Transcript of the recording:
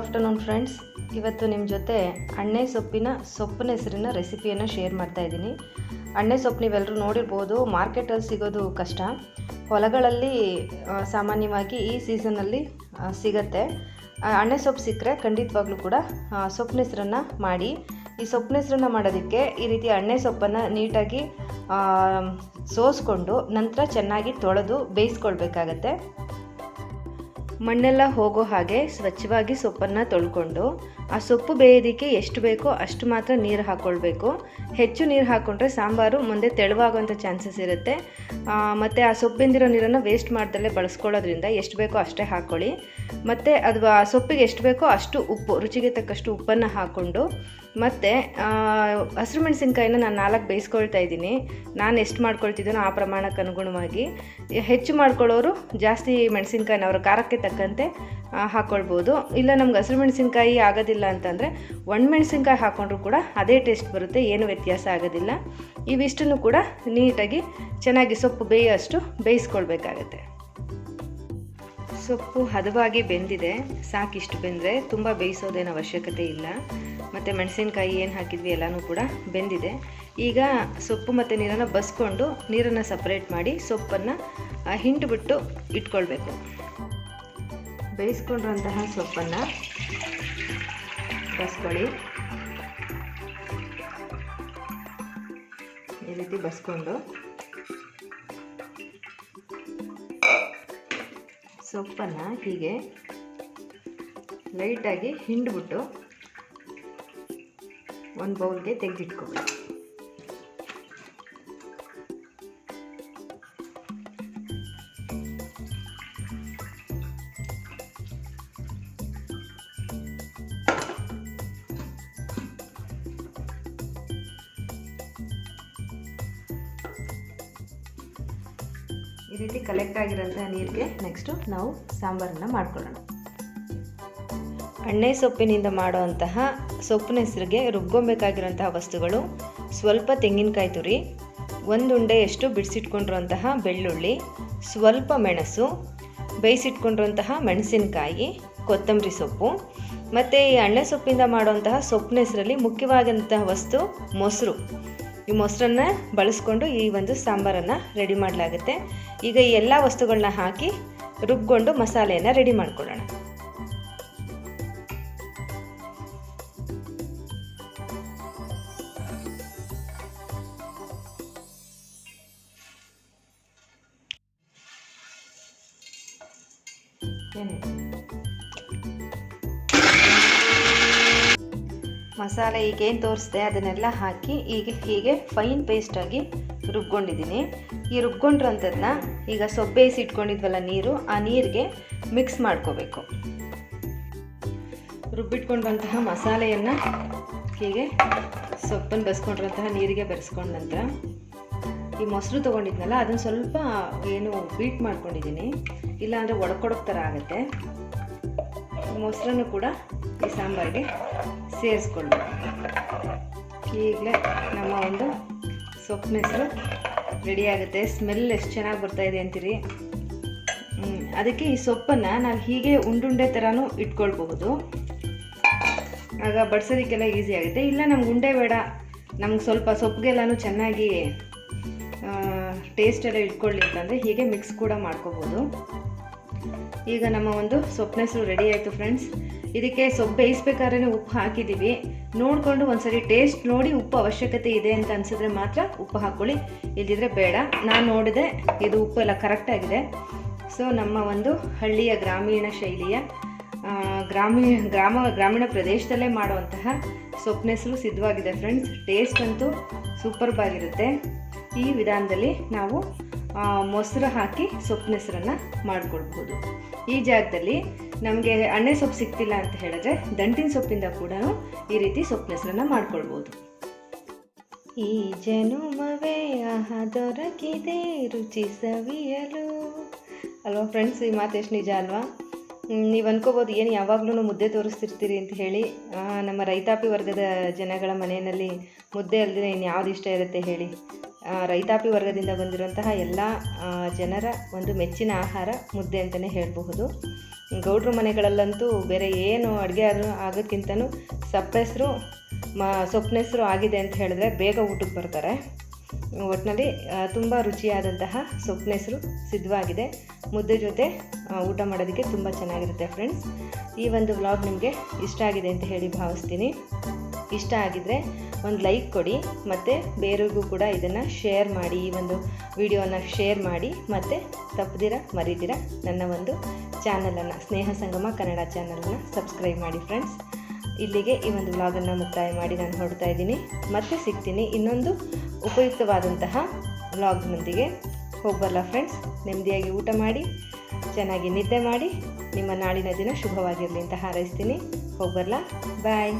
Afternoon friends ಇವತ್ತು ನಿಮ್ಮ ಜೊತೆ ಅಣ್ಣೆ ಸೊಪ್ಪಿನ ಸೊಪ್ಪಿನ ಹೆಸರಿನ ರೆಸಿಪಿಯನ್ನು ಶೇರ್ ಮಾಡ್ತಾ ಇದ್ದೀನಿ. ಅಣ್ಣೆ ಸೊಪ್ಪು ನೀವೆಲ್ಲರೂ ನೋಡಿರ್ಬೋದು ಮಾರ್ಕೆಟಲ್ಲಿ ಸಿಗೋದು ಕಷ್ಟ. ಹೊಲಗಳಲ್ಲಿ ಸಾಮಾನ್ಯವಾಗಿ ಈ ಸೀಸನಲ್ಲಿ ಸಿಗತ್ತೆ. ಅಣ್ಣೆ ಸೊಪ್ಪು ಸಿಕ್ಕರೆ ಖಂಡಿತವಾಗ್ಲೂ ಕೂಡ ಸೊಪ್ಪಿನ ಹೆಸರನ್ನು ಮಾಡಿ. ಈ ಸೊಪ್ಪಿನ ಹೆಸರನ್ನು ಮಾಡೋದಕ್ಕೆ ಈ ರೀತಿ ಅಣ್ಣೆ ಸೊಪ್ಪನ್ನು ನೀಟಾಗಿ ಸೋಸ್ಕೊಂಡು ನಂತರ ಚೆನ್ನಾಗಿ ತೊಳೆದು ಬೇಯಿಸ್ಕೊಳ್ಬೇಕಾಗತ್ತೆ. ಮಣ್ಣೆಲ್ಲ ಹೋಗೋ ಹಾಗೆ ಸ್ವಚ್ಛವಾಗಿ ಸೊಪ್ಪನ್ನು ತೊಳ್ಕೊಂಡು ಆ ಸೊಪ್ಪು ಬೇಯೋದಕ್ಕೆ ಎಷ್ಟು ಬೇಕೋ ಅಷ್ಟು ಮಾತ್ರ ನೀರು ಹಾಕ್ಕೊಳ್ಬೇಕು ಹೆಚ್ಚು ನೀರು ಹಾಕ್ಕೊಂಡ್ರೆ ಸಾಂಬಾರು ಮುಂದೆ ತೆಳುವಾಗುವಂಥ ಚಾನ್ಸಸ್ ಇರುತ್ತೆ. ಮತ್ತು ಆ ಸೊಪ್ಪಿಂದಿರೋ ನೀರನ್ನು ವೇಸ್ಟ್ ಮಾಡ್ದಲ್ಲೇ ಬಳಸ್ಕೊಳ್ಳೋದ್ರಿಂದ ಎಷ್ಟು ಬೇಕೋ ಅಷ್ಟೇ ಹಾಕ್ಕೊಳ್ಳಿ ಮತ್ತು ಅದು ಆ ಸೊಪ್ಪಿಗೆ ಎಷ್ಟು ಬೇಕೋ ಅಷ್ಟು ಉಪ್ಪು, ರುಚಿಗೆ ತಕ್ಕಷ್ಟು ಉಪ್ಪನ್ನು ಹಾಕ್ಕೊಂಡು ಮತ್ತು ಹಸಿರು ಮೆಣಸಿನ್ಕಾಯಿನ ನಾನು ನಾಲ್ಕು ಬೇಯಿಸ್ಕೊಳ್ತಾ ಇದ್ದೀನಿ. ನಾನು ಎಷ್ಟು ಮಾಡ್ಕೊಳ್ತಿದ್ದೀನೋ ಆ ಪ್ರಮಾಣಕ್ಕೆ ಅನುಗುಣವಾಗಿ. ಹೆಚ್ಚು ಮಾಡ್ಕೊಳ್ಳೋರು ಜಾಸ್ತಿ ಮೆಣಸಿನ್ಕಾಯಿನ ಅವರ ಖಾರಕ್ಕೆ ತಕ್ಕಂತೆ ಹಾಕ್ಕೊಳ್ಬೋದು ಇಲ್ಲ ನಮ್ಗೆ ಹಸಿರು ಮೆಣಸಿನ್ಕಾಯಿ ಆಗೋದಿಲ್ಲ ಅಂತಂದರೆ ಒಣ ಮೆಣಸಿನ್ಕಾಯಿ ಹಾಕ್ಕೊಂಡ್ರು ಕೂಡ ಅದೇ ಟೇಸ್ಟ್ ಬರುತ್ತೆ, ಏನು ವ್ಯತ್ಯಾಸ ಆಗೋದಿಲ್ಲ. ಇವಿಷ್ಟನ್ನು ಕೂಡ ನೀಟಾಗಿ ಚೆನ್ನಾಗಿ ಸೊಪ್ಪು ಬೇಯೋಷ್ಟು ಬೇಯಿಸ್ಕೊಳ್ಬೇಕಾಗತ್ತೆ. ಸೊಪ್ಪು ಹದವಾಗಿ ಬೆಂದಿದೆ, ಸಾಕಿಷ್ಟು ಬೆಂದರೆ ತುಂಬ ಬೇಯಿಸೋದೇನು ಅವಶ್ಯಕತೆ ಇಲ್ಲ. ಮತ್ತು ಮೆಣಸಿನ್ಕಾಯಿ ಏನು ಹಾಕಿದ್ವಿ ಎಲ್ಲನೂ ಕೂಡ ಬೆಂದಿದೆ. ಈಗ ಸೊಪ್ಪು ಮತ್ತು ನೀರನ್ನು ಬಸ್ಕೊಂಡು ನೀರನ್ನು ಸಪ್ರೇಟ್ ಮಾಡಿ ಸೊಪ್ಪನ್ನು ಹಿಂಡ್ಬಿಟ್ಟು ಇಟ್ಕೊಳ್ಬೇಕು. ಬೇಯಿಸ್ಕೊಂಡಿರುವಂತಹ ಸೊಪ್ಪನ್ನು ಬಸ್ಕೊಳ್ಳಿ. ಈ ರೀತಿ ಬಸ್ಕೊಂಡು ಸೊಪ್ಪನ್ನು ಹೀಗೆ ಲೈಟಾಗಿ ಹಿಂಡ್ಬಿಟ್ಟು ಒಂದು ಬೌಲ್ಗೆ ತೆಗೆದಿಟ್ಕೊಬೇಕು. ಈ ರೀತಿ ಕಲೆಕ್ಟ್ ಆಗಿರೋಂಥ ನೀರಿಗೆ ನೆಕ್ಸ್ಟು ನಾವು ಸಾಂಬಾರನ್ನು ಮಾಡ್ಕೊಳ್ಳೋಣ. ಅಣ್ಣೆ ಸೊಪ್ಪಿನಿಂದ ಮಾಡುವಂತಹ ಸೊಪ್ಪಿನ ಹೆಸರಿಗೆ ರುಬ್ಕೊಬೇಕಾಗಿರೋಂತಹ ವಸ್ತುಗಳು. ಸ್ವಲ್ಪ ತೆಂಗಿನಕಾಯಿ ತುರಿ, ಒಂದು ಉಂಡೆಯಷ್ಟು ಬಿಡಿಸಿಟ್ಕೊಂಡಿರುವಂತಹ ಬೆಳ್ಳುಳ್ಳಿ, ಸ್ವಲ್ಪ ಮೆಣಸು, ಬೇಯಿಸಿಟ್ಕೊಂಡಿರುವಂತಹ ಮೆಣಸಿನಕಾಯಿ, ಕೊತ್ತಂಬರಿ ಸೊಪ್ಪು. ಮತ್ತು ಈ ಅಣ್ಣೆ ಸೊಪ್ಪಿಂದ ಮಾಡುವಂತಹ ಸೊಪ್ಪಿನ ಹೆಸರಲ್ಲಿ ಮುಖ್ಯವಾದಂತಹ ವಸ್ತು ಮೊಸರು. ಈ ಮೊಸರನ್ನು ಬಳಸ್ಕೊಂಡು ಈ ಒಂದು ಸಾಂಬಾರನ್ನು ರೆಡಿ ಮಾಡಲಾಗುತ್ತೆ. ಈಗ ಈ ಎಲ್ಲ ವಸ್ತುಗಳನ್ನ ಹಾಕಿ ರುಬ್ಕೊಂಡು ಮಸಾಲೆಯನ್ನು ರೆಡಿ ಮಾಡ್ಕೊಳ್ಳೋಣ. ಮಸಾಲೆ ಈಗೇನು ತೋರಿಸ್ದೆ, ಅದನ್ನೆಲ್ಲ ಹಾಕಿ ಈಗ ಹೀಗೆ ಫೈನ್ ಪೇಸ್ಟಾಗಿ ರುಬ್ಕೊಂಡಿದ್ದೀನಿ. ಈ ರುಬ್ಕೊಂಡಿರೋಂಥದ್ದನ್ನ ಈಗ ಸೊಪ್ಪು ಬೇಯಿಸಿ ಇಟ್ಕೊಂಡಿದ್ವಲ್ಲ ನೀರು, ಆ ನೀರಿಗೆ ಮಿಕ್ಸ್ ಮಾಡ್ಕೋಬೇಕು. ರುಬ್ಬಿಟ್ಕೊಂಡಂತಹ ಮಸಾಲೆಯನ್ನು ಹೀಗೆ ಸೊಪ್ಪನ್ನು ಬಸ್ಕೊಂಡಿರೋಂತಹ ನೀರಿಗೆ ಬೆರೆಸ್ಕೊಂಡ ನಂತರ ಈ ಮೊಸರು ತೊಗೊಂಡಿದ್ನಲ್ಲ, ಅದನ್ನು ಸ್ವಲ್ಪ ಏನು ಬೀಟ್ ಮಾಡ್ಕೊಂಡಿದ್ದೀನಿ. ಇಲ್ಲಾಂದರೆ ಒಡ್ಕೊಡೋಕ್ ಥರ ಆಗುತ್ತೆ. ಮೊಸರನ್ನು ಕೂಡ ಈ ಸಾಂಬಾರಿಗೆ ಸೇರಿಸ್ಕೊಳ್ಬೇಕು. ಈಗಲೇ ನಮ್ಮ ಒಂದು ಸೊಪ್ಪಿನ ಹೆಸರು ರೆಡಿ ಆಗುತ್ತೆ. ಸ್ಮೆಲ್ ಎಷ್ಟು ಚೆನ್ನಾಗಿ ಬರ್ತಾ ಇದೆ ಅಂತೀರಿ? ಅದಕ್ಕೆ ಈ ಸೊಪ್ಪನ್ನು ನಾವು ಹೀಗೆ ಉಂಡುಂಡೆ ಥರನೂ ಇಟ್ಕೊಳ್ಬಹುದು. ಆಗ ಬಡ್ಸೋದಕ್ಕೆಲ್ಲ ಈಸಿ ಆಗುತ್ತೆ. ಇಲ್ಲ, ನಮ್ಗೆ ಉಂಡೆ ಬೇಡ. ನಮ್ಗೆ ಸ್ವಲ್ಪ ಸೊಪ್ಪಿಗೆಲ್ಲನೂ ಚೆನ್ನಾಗಿ ಟೇಸ್ಟ್ ಎಲ್ಲ ಇಟ್ಕೊಳ್ಳಿ ಅಂತಂದರೆ ಹೀಗೆ ಮಿಕ್ಸ್ ಕೂಡ ಮಾಡ್ಕೋಬೋದು ಈಗ ನಮ್ಮ ಒಂದು ಸೊಪ್ಪಿನ ರೆಡಿ ಆಯಿತು ಫ್ರೆಂಡ್ಸ್ ಇದಕ್ಕೆ ಸೊಪ್ಪು ಬೇಯಿಸ್ಬೇಕಾದ್ರೆ ಉಪ್ಪು ಹಾಕಿದ್ದೀವಿ. ನೋಡಿಕೊಂಡು ಒಂದ್ಸರಿ ಟೇಸ್ಟ್ ನೋಡಿ ಉಪ್ಪು ಅವಶ್ಯಕತೆ ಇದೆ ಅಂತ ಅನಿಸಿದ್ರೆ ಮಾತ್ರ ಉಪ್ಪು ಹಾಕ್ಕೊಳ್ಳಿ ಇಲ್ದಿದ್ರೆ ಬೇಡ. ನಾನು ನೋಡಿದೆ ಇದು ಉಪ್ಪು ಎಲ್ಲ ಕರೆಕ್ಟಾಗಿದೆ ಸೊ ನಮ್ಮ ಒಂದು ಹಳ್ಳಿಯ ಗ್ರಾಮೀಣ ಶೈಲಿಯ ಗ್ರಾಮೀಣ ಗ್ರಾಮ ಗ್ರಾಮೀಣ ಪ್ರದೇಶದಲ್ಲೇ ಮಾಡುವಂತಹ ಸೊಪ್ಪಿನ ಹೆಸರು ಸಿದ್ಧವಾಗಿದೆ ಫ್ರೆಂಡ್ಸ್ ಟೇಸ್ಟ್ ಅಂತೂ ಸೂಪರ್ಬಾಗಿರುತ್ತೆ ಈ ವಿಧಾನದಲ್ಲಿ ನಾವು ಮೊಸರು ಹಾಕಿ ಸೊಪ್ಪಿನ ಹೆಸರನ್ನು ಮಾಡ್ಕೊಳ್ಬೋದು ಈ ಜಾಗದಲ್ಲಿ ನಮಗೆ ಅಣ್ಣೆ ಸೊಪ್ಪು ಸಿಗ್ತಿಲ್ಲ ಅಂತ ಹೇಳಿದ್ರೆ ದಂಟಿನ ಸೊಪ್ಪಿಂದ ಕೂಡ ಈ ರೀತಿ ಸೊಪ್ಪಿನ ಹೆಸರನ್ನು ಮಾಡ್ಕೊಳ್ಬೋದು. ಈ ಜನುಮವೇ ಆಹ ದೊರಕಿದೆ, ರುಚಿ ಸವಿಯಲು. ಅಲ್ವಾ ಫ್ರೆಂಡ್ಸ್ ಈ ಮಾತು ಎಷ್ಟು ನಿಜ ಅಲ್ವಾ? ನೀವು ಅನ್ಕೋಬೋದು ಏನು ಯಾವಾಗಲೂ ಮುದ್ದೆ ತೋರಿಸ್ತಿರ್ತೀರಿ ಅಂತ ಹೇಳಿ. ನಮ್ಮ ರೈತಾಪಿ ವರ್ಗದ ಜನಗಳ ಮನೆಯಲ್ಲಿ ಮುದ್ದೆ ಅಲ್ಲದೆ ಇನ್ಯಾವ್ದು ಇಷ್ಟ ಇರುತ್ತೆ ಹೇಳಿ. ರೈತಾಪಿ ವರ್ಗದಿಂದ ಬಂದಿರುವಂತಹ ಎಲ್ಲ ಜನರ ಒಂದು ಮೆಚ್ಚಿನ ಆಹಾರ ಮುದ್ದೆ ಅಂತಲೇ ಹೇಳಬಹುದು. ಗೌಡ್ರ ಮನೆಗಳಲ್ಲಂತೂ ಬೇರೆ ಏನು ಅಡುಗೆ ಆದರೂ ಆಗೋಕ್ಕಿಂತನೂ ಸಪ್ಪೆಸರು, ಮ, ಸೊಪ್ಪನೆಸರು ಆಗಿದೆ ಅಂತ ಹೇಳಿದ್ರೆ ಬೇಗ ಊಟಕ್ಕೆ ಬರ್ತಾರೆ. ಒಟ್ಟಿನಲ್ಲಿ ತುಂಬ ರುಚಿಯಾದಂತಹ ಸೊಪ್ಪಿನೆಸರು ಸಿದ್ಧವಾಗಿದೆ. ಮುದ್ದೆ ಜೊತೆ ಊಟ ಮಾಡೋದಕ್ಕೆ ತುಂಬ ಚೆನ್ನಾಗಿರುತ್ತೆ ಫ್ರೆಂಡ್ಸ್ ಈ ಒಂದು ವ್ಲಾಗ್ ನಿಮಗೆ ಇಷ್ಟ ಆಗಿದೆ ಅಂತ ಹೇಳಿ ಭಾವಿಸ್ತೀನಿ. ಇಷ್ಟ ಆಗಿದರೆ ಒಂದು ಲೈಕ್ ಕೊಡಿ ಮತ್ತು ಬೇರೆಗೂ ಕೂಡ ಇದನ್ನು ಶೇರ್ ಮಾಡಿ, ಈ ಒಂದು ವಿಡಿಯೋನ ಶೇರ್ ಮಾಡಿ ಮತ್ತು ತಪ್ಪದಿರ ಮರಿದಿರ ನನ್ನ ಒಂದು ಚಾನಲನ್ನು ಸ್ನೇಹ ಸಂಗಮ ಕನ್ನಡ ಚಾನಲನ್ನು ಸಬ್ಸ್ಕ್ರೈಬ್ ಮಾಡಿ ಫ್ರೆಂಡ್ಸ್ ಇಲ್ಲಿಗೆ ಈ ಒಂದು ವ್ಲಾಗನ್ನು ಮುಕ್ತಾಯ ಮಾಡಿ ನಾನು ಹೊರಡ್ತಾ ಇದ್ದೀನಿ. ಮತ್ತೆ ಸಿಗ್ತೀನಿ ಇನ್ನೊಂದು ಉಪಯುಕ್ತವಾದಂತಹ ವ್ಲಾಗ್ನೊಂದಿಗೆ ಹೋಗ್ಬರಲ್ಲ ಫ್ರೆಂಡ್ಸ್ ನೆಮ್ಮದಿಯಾಗಿ ಊಟ ಮಾಡಿ, ಚೆನ್ನಾಗಿ ನಿದ್ದೆ ಮಾಡಿ, ನಿಮ್ಮ ನಾಳಿನ ದಿನ ಶುಭವಾಗಿರಲಿ ಅಂತ ಹಾರೈಸ್ತೀನಿ. ಹೋಗ್ಬರಲ್ಲ ಬಾಯ್